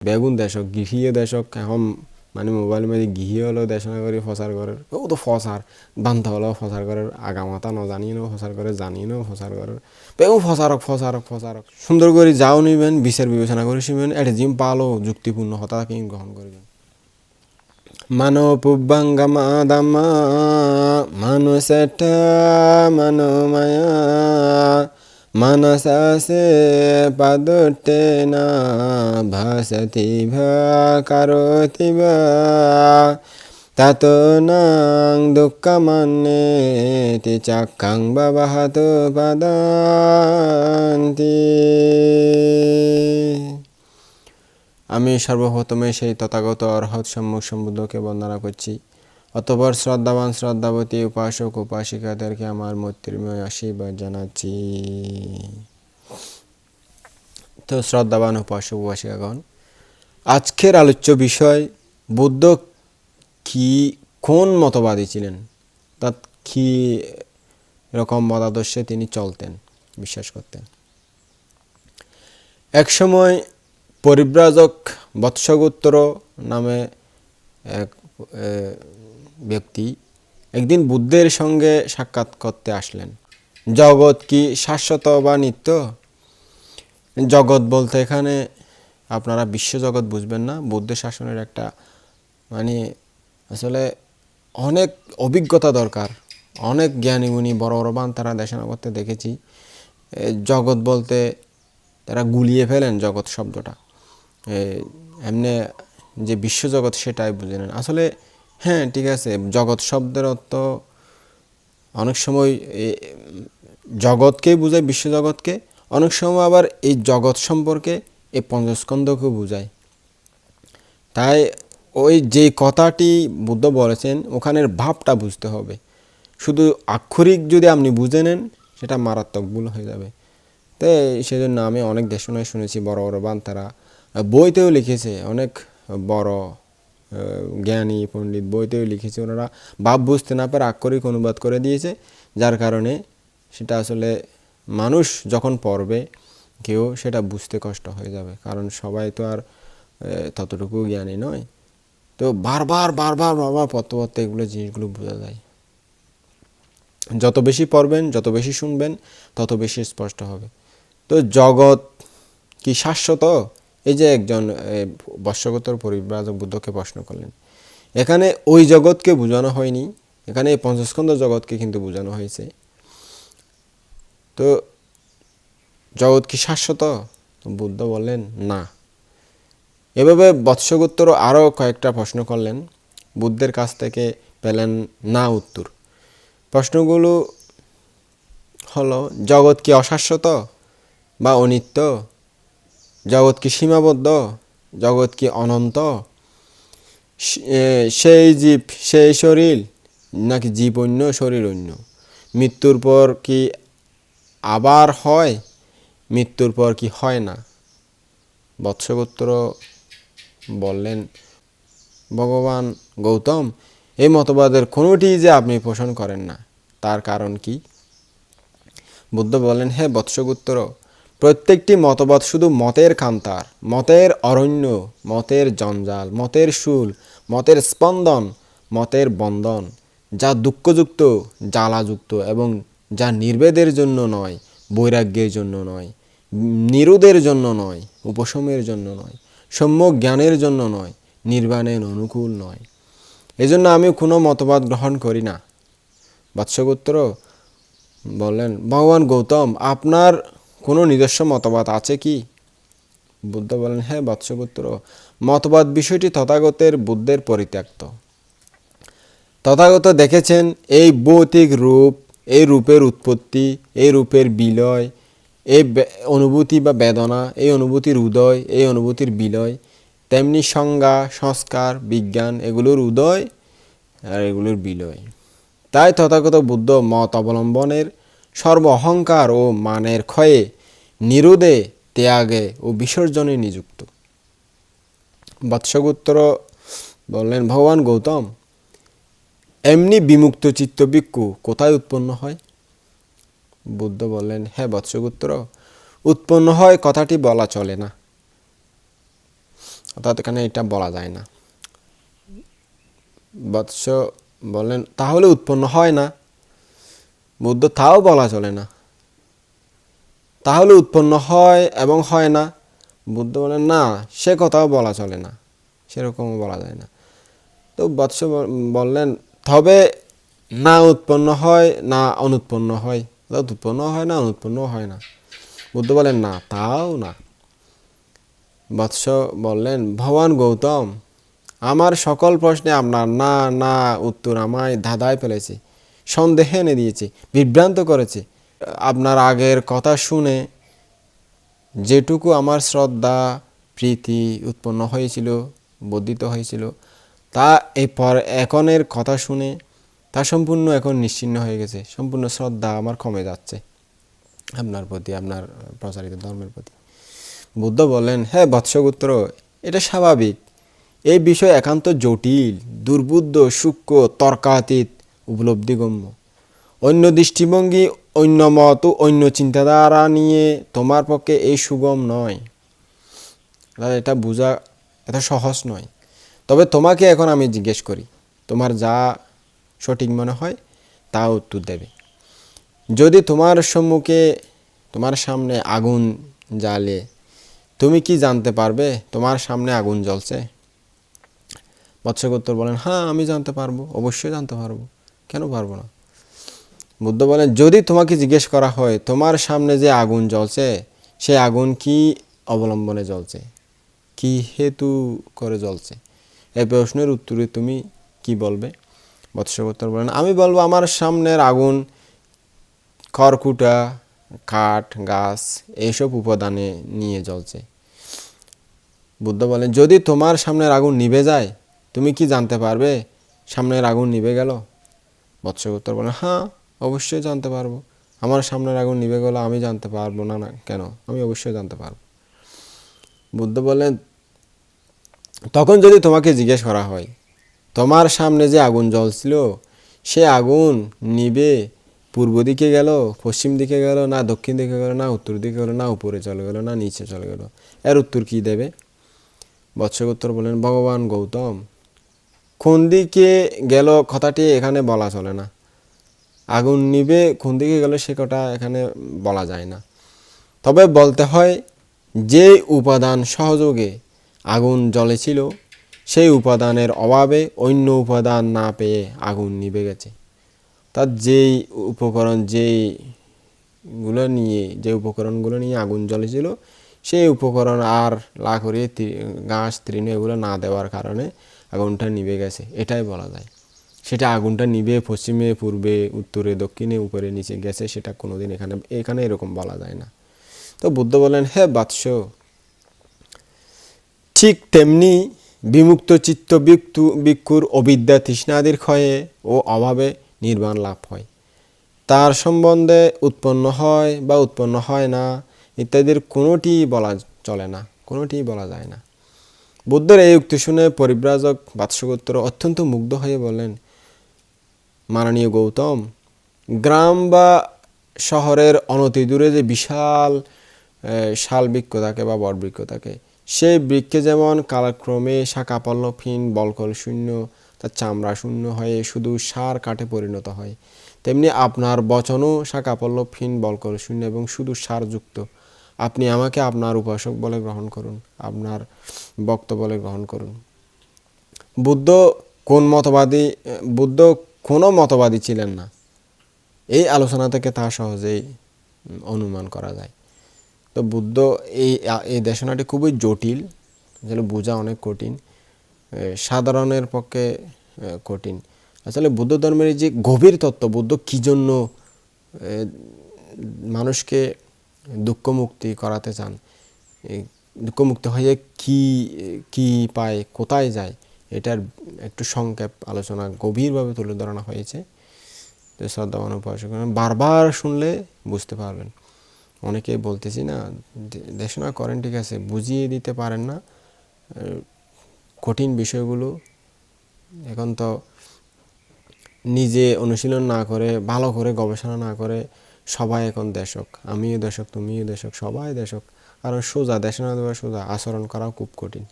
বেগুন দেশক গৃহীয় দেশক এখন মানে মোবাইল মধ্যে গৃহীয় হলেও দেশনা করে প্রচার করে ও তো ফসার বান্ধা হলেও প্রচার করে আগামাতা ন জানিয়েও প্রচার করে জানিয়েও প্রচার করে বেগুন ফসারক ফসারক ফসারক সুন্দর করে যাও নিবেন বিচার বিবেচনা করে শিবেন এটা জিম পালো যুক্তিপূর্ণ হতা কিন গ্রহণ করবেন মানো পুব্বাঙ্গামা দামা মনসে পদুটে না ভাসতি ভোতি তত নাং দুঃখ মনে চক্ষং বহতু পদ আমি সর্বপ্রথমে সেই তথাগত অর্হৎ সম্মুখ সম্বুদ্ধকে বর্ণনা করছি। অতপর শ্রদ্ধাবান শ্রদ্ধাবতী উপাসক উপাসিকাদেরকে আমার মৈত্রীময় আশীর্বাদ জানাচ্ছি। তো শ্রদ্ধাবান উপাসক উপাসিকাগণ, আজকের আলোচ্য বিষয়, বুদ্ধ কি কোন মতবাদী ছিলেন? তার কি রকম মতাদর্শে তিনি চলতেন, বিশ্বাস করতেন? একসময় পরিব্রাজক বৎসগোত্র নামে এক ব্যক্তি একদিন বুদ্ধের সঙ্গে সাক্ষাৎ করতে আসলেন। জগৎ কি শাশ্বত বা নিত্য? জগৎ বলতে এখানে আপনারা বিশ্বজগৎ বুঝবেন না। বুদ্ধের শাসনের একটা মানে আসলে অনেক অভিজ্ঞতা দরকার। অনেক জ্ঞানী গুণী বড় বড় বান তারা দেশনা করতে দেখেছি। জগৎ বলতে তারা গুলিয়ে ফেলেন জগৎ শব্দটা। এমনি যে বিশ্বজগৎ সেটাই বুঝে নেন। আসলে হ্যাঁ ঠিক আছে। জগৎ শব্দের অর্থ অনেক সময় জগৎকেই বোঝায়, বিশ্বজগৎকে। অনেক সময় আবার এই জগৎ সম্পর্কে এই পঞ্চস্কন্ধকে বোঝায়। তাই ওই যে কথাটি বুদ্ধ বলেছেন, ওখানের ভাবটা বুঝতে হবে। শুধু আক্ষরিক যদি আপনি বুঝে নেন, সেটা মারাত্মক ভুল হয়ে যাবে। তাই সেজন্য আমি অনেক দেশনায় শুনেছি, বড় বড় বান তারা বইতেও লিখেছে, অনেক বড় জ্ঞানী পণ্ডিত বইতেও লিখেছে ওনারা। ভাব বুঝতে না পারে আক্ষরিক অনুবাদ করে দিয়েছে, যার কারণে সেটা আসলে মানুষ যখন পড়বে, কেউ সেটা বুঝতে কষ্ট হয়ে যাবে। কারণ সবাই তো আর ততটুকু জ্ঞানী নয়। তো বারবার বারবার বারবার পড়তে এগুলো জিনিসগুলো বোঝা যায়। যত বেশি পড়বেন, যত বেশি শুনবেন, তত বেশি স্পষ্ট হবে। তো জগৎ কি শাশ্বত? এই যে একজন বর্ষগতর পরিব্রাজক বুদ্ধকে প্রশ্ন করলেন, এখানে ওই জগৎকে বোঝানো হয়নি, এখানে এই পঞ্চস্কন্ধ জগৎকে কিন্তু বোঝানো হয়েছে। তো জগৎ কি শাশ্বত? বুদ্ধ বললেন, না। এভাবে বৎসগোত্তর আরও কয়েকটা প্রশ্ন করলেন, বুদ্ধের কাছ থেকে পেলেন না উত্তর। প্রশ্নগুলো হলো, জগৎ কি অশাশ্বত বা অনিত্য? জগৎ কি সীমাবদ্ধ? জগৎ কি অনন্ত? সেই জীব, সেই শরীর, নাকি জীব অন্য, শরীর অন্য? মৃত্যুর পর কি আবার হয়? মৃত্যুর পর কি হয় না? বৎসগোত্র বললেন, ভগবান গৌতম, এই মতবাদের কোনোটি যে আপনি পোষণ করেন না, তার কারণ কি? বুদ্ধ বলেন হে বৎসগুত্তর প্রত্যেকটি মতবাদ শুধু মতের কান্তার মতের অরণ্য, মতের জঞ্জাল, মতের শুল, মতের স্পন্দন, মতের বন্ধন, যা দুঃখযুক্ত, জ্বালাযুক্ত এবং যা নির্বেদের জন্য নয়, বৈরাগ্যের জন্য নয় নিরোধের জন্য নয়, উপশমের জন্য নয় সম্যক জ্ঞানের জন্য নয়, নির্বাণের অনুকূল নয়। এজন্য আমি কোনো মতবাদ গ্রহণ করি না। বৎসগোত্র বললেন, ভগবান গৌতম, আপনার কোনো নিজস্ব মতবাদ আছে কি? বুদ্ধ বলেন হ্যাঁ বৎসগোত্র মতবাদ বিষয়টি তথাগতের বুদ্ধের পরিত্যক্ত। তথাগত দেখেছেন, এই ভৌতিক রূপ, এই রূপের উৎপত্তি, এই রূপের বিলয়, এই অনুভূতি বা বেদনা, এই অনুভূতির উদয়, এই অনুভূতির বিলয়, তেমনি সংজ্ঞা, সংস্কার, বিজ্ঞান, এগুলোর উদয় আর এগুলোর বিলয়। তাই তথাগত বুদ্ধ মত অবলম্বনের সর্ব অহংকার ও মানের ক্ষয়ে নিরোধে ত্যাগে ও বিসর্জনে নিযুক্ত। বৎসগোত্তর বললেন, ভগবান গৌতম, এমনি বিমুক্ত চিত্ত ভিক্ষু কোথায় উৎপন্ন হয়? বুদ্ধ বললেন হ্যাঁ বৎসগুত্র উৎপন্ন হয় কথাটি বলা চলে না। অর্থাৎ এখানে এটা বলা যায় না। বৎস বলেন তাহলে উৎপন্ন হয় না। বুদ্ধ তাও বলা চলে না। তাহলে উৎপন্ন হয় এবং হয় না। বুদ্ধ বলেন না, সে কথাও বলা চলে না। সেরকমও বলা যায় না। তো বৎস বললেন, তবে না উৎপন্ন হয়, না অনুৎপন্ন হয়। অর্থাৎ উৎপন্ন হয় না, অনুৎপন্ন হয় না। বুদ্ধ বলেন, না, তাও না। বৎস বললেন, ভগবান গৌতম, আমার সকল প্রশ্নে আপনার না না, উত্তর আমায় ধাঁধায় ফেলেছে। সন্দেহে এনে দিয়েছে, বিভ্রান্ত করেছে। আপনার আগের কথা শুনে যেটুকু আমার শ্রদ্ধা, প্রীতি উৎপন্ন হয়েছিল, বর্ধিত হয়েছিল, তা এরপর এখনের কথা শুনে তা সম্পূর্ণ এখন নিশ্চিন্ন হয়ে গেছে, সম্পূর্ণ শ্রদ্ধা আমার কমে যাচ্ছে আপনার প্রতি, আপনার প্রচারিত ধর্মের প্রতি। বুদ্ধ বলেন হ্যাঁ বৎসগুত্র, এটা স্বাভাবিক। এই বিষয় একান্ত জটিল, দুর্বুদ্ধ, সূক্ষ্ম, তর্কাতীত উপলব্ধিগম্য অন্য দৃষ্টিভঙ্গি, অন্য মত, অন্য চিন্তাধারা নিয়ে তোমার পক্ষে এই সুগম নয়। এটা বোঝা এত সহজ নয়। তবে তোমাকে এখন আমি জিজ্ঞেস করি, তোমার যা সঠিক মনে হয় তা উত্তর দেবে। যদি তোমার সম্মুখে, তোমার সামনে আগুন জ্বালে, তুমি কি জানতে পারবে তোমার সামনে আগুন জ্বলছে? মৎস্যগোত্তর বলেন হ্যাঁ আমি জানতে পারব, অবশ্যই জানতে পারব। কেন পারব না? বুদ্ধ বলেন, যদি তোমাকে জিজ্ঞেস করা হয়, তোমার সামনে যে আগুন জ্বলছে সেই আগুন কি অবলম্বনে জ্বলছে? কি হেতু করে জ্বলছে? এই প্রশ্নের উত্তরে তুমি কি বলবে? মৎস্যগোত্তর বলেন, আমি বলব, আমার সামনের আগুন, খড়কুটা, কাঠ, গাছ এইসব উপাদানে নিয়ে জ্বলছে। বুদ্ধ বলেন, যদি তোমার সামনের আগুন নিভে যায়, তুমি কি জানতে পারবে সামনের আগুন নিভে গেল? মৎস্যগোত্তর বলেন হ্যাঁ অবশ্যই জানতে পারব। আমার সামনের আগুন নিভে গেল আমি জানতে পারব। না না, কেন? আমি অবশ্যই জানতে পারব। বুদ্ধ বলেন তখন যদি তোমাকে জিজ্ঞেস করা হয়, তোমার সামনে যে আগুন জ্বলছিল, সে আগুন নিবে পূর্ব দিকে গেল, পশ্চিম দিকে গেল, না দক্ষিণ দিকে গেল, না উত্তর দিকে গেল, না উপরে চলে গেল, না নিচে চলে গেল? এর উত্তর কি দেবে? বৎসগোত্তর বলেন, ভগবান গৌতম কোন দিকে গেল কথাটি এখানে বলা চলে না। আগুন নিবে কোন দিকে গেল সে কথা এখানে বলা যায় না। তবে বলতে হয়, যে উপাদান সহযোগে আগুন জ্বলেছিল সেই উপাদানের অভাবে অন্য উপাদান না পেয়ে আগুন নিভে গেছে। তার যেই উপকরণ, যেই গুলো নিয়ে, যে উপকরণগুলো নিয়ে আগুন জ্বলেছিল সেই উপকরণ আর লা করে ঘাস তৃণ এগুলো না দেওয়ার কারণে আগুনটা নিভে গেছে, এটাই বলা যায়। সেটা আগুনটা নিভে পশ্চিমে, পূর্বে, উত্তরে, দক্ষিণে, উপরে, নিচে গেছে, সেটা কোনোদিন এখানে এখানে এরকম বলা যায় না। তো বুদ্ধ বলেন, হে বাৎস ঠিক তেমনি বিমুক্ত চিত্ত বিক্ষু ভিক্ষুর অবিদ্যা, তৃষ্ণাদির ক্ষয়ে ও অভাবে নির্বাণ লাভ হয়। তার সম্বন্ধে উৎপন্ন হয় বা উৎপন্ন হয় না, ইত্যাদির কোনোটি বলা চলে না কোনোটি বলা যায় না। বুদ্ধের এই উক্তি শুনে পরিব্রাজক বাৎসগোত্র অত্যন্ত মুগ্ধ হয়ে বলেন মাননীয় গৌতম, গ্রাম বা শহরের অনতি দূরে যে বিশাল শাল বৃক্ষ থাকে বা বট বৃক্ষ থাকে, সেই বৃক্ষে যেমন কালক্রমে শাখা পল্লবহীন বলকল শূন্য তার চামড়া শূন্য হয়ে শুধু সার কাঠে পরিণত হয়, তেমনি আপনার বচনও শাখা পল্লবহীন বলকল শূন্য এবং শুধু সারযুক্ত। আপনি আমাকে আপনার উপাসক বলে গ্রহণ করুন, আপনার বক্ত বলে গ্রহণ করুন। বুদ্ধ কোন মতবাদী, বুদ্ধ কোনো মতবাদী ছিলেন না। এই আলোচনা থেকে তা সহজেই অনুমান করা যায়। তো বুদ্ধ এই এই দেশনাটি খুবই জটিল যেগুলো বোঝা অনেক কঠিন সাধারণের পক্ষে কঠিন। আসলে বুদ্ধ ধর্মের যে গভীর তত্ত্ব, বুদ্ধ কী জন্য মানুষকে দুঃখমুক্তি করাতে চান দুঃখমুক্ত হয়ে কি কি পায়, কোথায় যায়, এটার একটু সংক্ষেপ আলোচনা গভীরভাবে তুলে ধরানো হয়েছে। তো শ্রদ্ধাবান উপাসক বারবার শুনলে বুঝতে পারবেন। অনেকে বলতেছি না দেশনা করেন, ঠিক আছে, বুঝিয়ে দিতে পারেন না। কঠিন বিষয়গুলো এখন তো নিজে অনুশীলন না করে, ভালো করে গবেষণা না করে সবাই এখন দেশক, আমিও দেশক, তুমিও দেশক, সবাই দেশক। কারণ সোজা দেশনা দেওয়া সোজা, আচরণ করাও খুব কঠিন।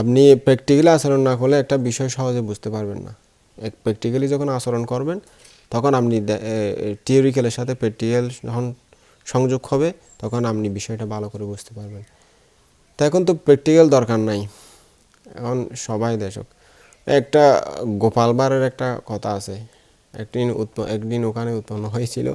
আপনি প্র্যাকটিক্যালি আচরণ না করলে একটা বিষয় সহজে বুঝতে পারবেন না। এক প্র্যাকটিক্যালি যখন আচরণ করবেন, তখন আপনি থিওরিক্যালের সাথে প্র্যাকটিক্যাল যখন সংযোগ হবে, তখন আপনি বিষয়টা ভালো করে বুঝতে পারবেন। তা এখন তো প্র্যাকটিক্যাল দরকার নাই। এখন সবাই দেশক। একটা গোপাল বারের একটা কথা আছে। একদিন উৎপ, একদিন ওখানে উৎপন্ন হয়েছিল।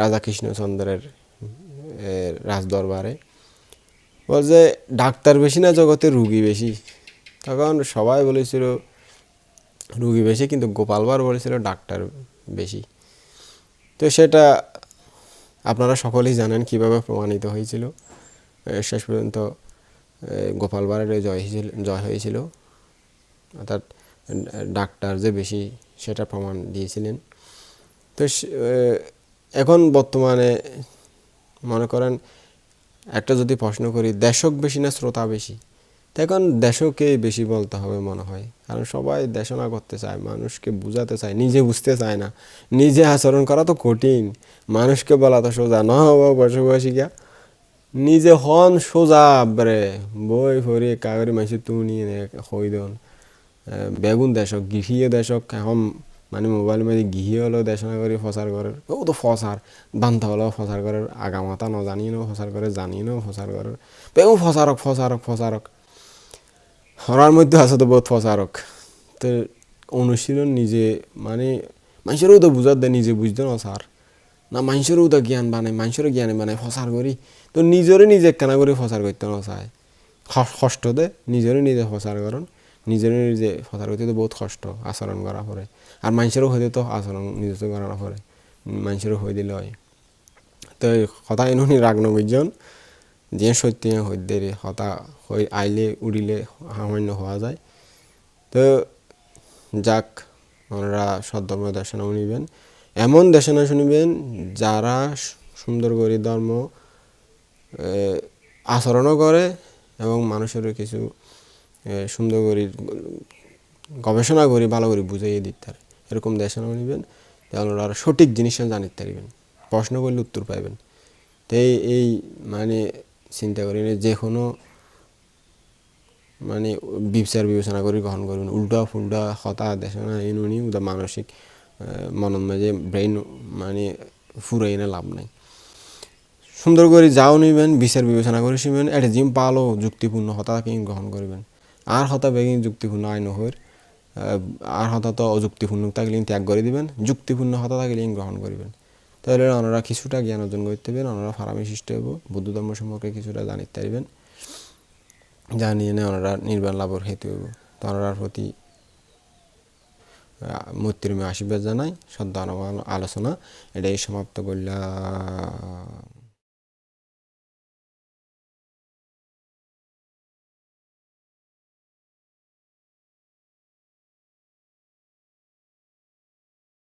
রাজা কৃষ্ণচন্দ্রের রাজদরবারে। বলছে ডাক্তার বেশি না, জগতে রুগী বেশি? তখন সবাই বলেছিল, রুগী বেশি, কিন্তু গোপাল বলেছিল, ডাক্তার বেশি। তো সেটা আপনারা সকলেই জানেন কীভাবে প্রমাণিত হয়েছিল। শেষ পর্যন্ত গোপাল ভাঁড়ের জয় হয়েছিল জয় হয়েছিল। অর্থাৎ ডাক্তার যে বেশি, সেটা প্রমাণ দিয়েছিলেন। তো এখন বর্তমানে মনে করেন একটা যদি প্রশ্ন করি, দেশক বেশি না শ্রোতা বেশি? তো এখন দেশকেই বেশি বলতে হবে মনে হয়। কারণ সবাই দেশনা করতে চায়, মানুষকে বুঝাতে চায়, নিজে বুঝতে চায় না। নিজে আচরণ করা তো কঠিন। মানুষকে বলা তো সোজা, না বসে বসে গিয়া। নিজে হন সোজা রে বই ফরি কাগরি মাসি তুনি হই দন। বেগুন দেশক, গৃহীয় দেশক, এখন মানে মোবাইল মাঝে গৃহীয় হলেও দেশনা করে ফসার করে ও তো ফসার বান্ধা হলেও ফসার করে আগামাতা ন জানি ন ফসার করে জানি ন ফসার করে বেগুন ফসারক ফসারক ফসারক হরার মধ্যে আছে তো বহুত ফসারক তো অনুশীলন নিজে মানে মানুষেরও তো বুঝার দেয় নিজে বুঝতে না স্যার না মানুষেরও তো জ্ঞান বানায় মানুষেরও জ্ঞানে বানায় ফসার করি তো নিজেরও নিজে কেনা করে ফসার করতে না চায় কষ্ট দে নিজেরও নিজে ফসার করুন নিজেরও নিজে ফসার করতে তো বহুত কষ্ট আচরণ করা পরে আর মানুষেরও হইতে তো আচরণ নিজস্ব তো করা মানুষেরও হয়ে দিলে হয়। তো কথা এনুনি রাগ নবীজন যে সত্যি হইতে রে হতা হই আইলে উড়িলে সামান্য হওয়া যায়। তো যাক, ওনারা সদ্ধর্ম দেশনা শুনিবেন। এমন দেশনা শুনিবেন যারা সুন্দর করে ধর্ম আচরণও করে এবং মানুষেরও কিছু সুন্দর করে গবেষণা করে, ভালো করে বুঝাইয়ে দিতে এরকম দেশনা শুনিবেন তাহলে ওনারা সঠিক জিনিসটা জানিতে পারবেন প্রশ্ন করলে উত্তর পাইবেন। তো এই মানে চিন্তা করি যে কোনো মানে বিচার বিবেচনা করে গ্রহণ করবেন। উল্টা ফুল্টা হতা দেশনা এনুনি উদা মানসিক মনের মাঝে ব্রেইন মানে ফুরাই না, লাভ নাই। সুন্দর করে যাও নিবেন, বিচার বিবেচনা করে শিবেন এটা জিম পালো, যুক্তিপূর্ণ হতা কিন গ্রহণ করবেন। আর হতা বেগিন যুক্তিপূর্ণ আইন হইর। আর হতা অযুক্তিপূর্ণ থাকলে ত্যাগ করে দিবেন, যুক্তিপূর্ণ হতা থাকলে গ্রহণ করিবেন। তাহলে ওনারা কিছুটা জ্ঞান অর্জন করতে পারবেন ওনারা ফারামি সৃষ্টি হইব, বৌদ্ধ ধর্ম সম্পর্কে কিছুটা জানিতে পারবেন জানিয়ে নিয়ে ওনারা নির্বাণ লাভের হেতু হইব। তো ওনারার প্রতি মৈত্রীময় আশীর্বাদ জানাই শ্রদ্ধা আলোচনা, এটাই সমাপ্ত করলাম।